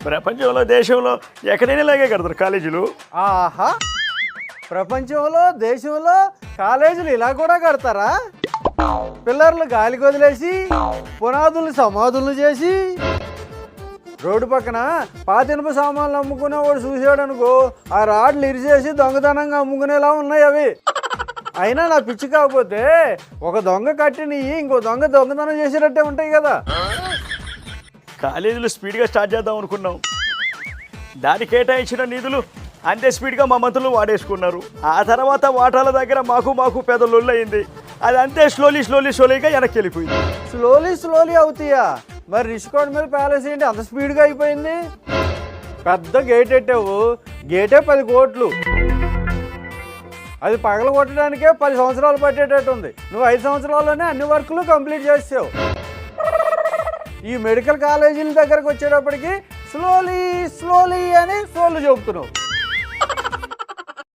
ప్రపంచంలో దేశంలో ఎక్కడైనా ఇలాగే కడతారు కాలేజీలు. ఆహా! ప్రపంచంలో దేశంలో కాలేజీలు ఇలా కూడా కడతారా? పిల్లర్లు గాలికి వదిలేసి పునాదులు సమాధులు చేసి. రోడ్డు పక్కన పాతినప సామాన్లు అమ్ముకునేవాడు చూసాడు అనుకో ఆ రాడ్లు ఇరిచేసి దొంగతనంగా అమ్ముకునేలా ఉన్నాయి అవి. అయినా నా పిచ్చి కాకపోతే ఒక దొంగ కట్టినవి ఇంకో దొంగ దొంగతనం చేసేటట్టే ఉంటాయి కదా. కాలేజీలో స్పీడ్గా స్టార్ట్ చేద్దాం అనుకున్నాం. దాని కేటాయించిన నిధులు అంతే స్పీడ్గా మా మంత్రులు వాడేసుకున్నారు. ఆ తర్వాత వాటాల దగ్గర మాకు మాకు పెద్ద లొల్లయింది. అది అంతే స్లోలీ స్లోలీ స్లోలీగా వెనక్కి వెళ్ళిపోయింది స్లోలీ స్లోలీ అవుతాయా? మరి రిషికోడ్ మీద ప్యాలెస్ ఏంటి? అంత స్పీడ్గా అయిపోయింది? పెద్ద గేట్ పెట్టావు గేటే పది కోట్లు. అది పగల కొట్టడానికే పది సంవత్సరాలు పట్టేటట్టు ఉంది నువ్వు ఐదు సంవత్సరాల్లోనే అన్ని వర్కులు కంప్లీట్ చేసావు ఈ మెడికల్ కాలేజీల దగ్గరకు వచ్చేటప్పటికి స్లోలీ స్లోలీ అని సోళ్ళు చెబుతున్నావు.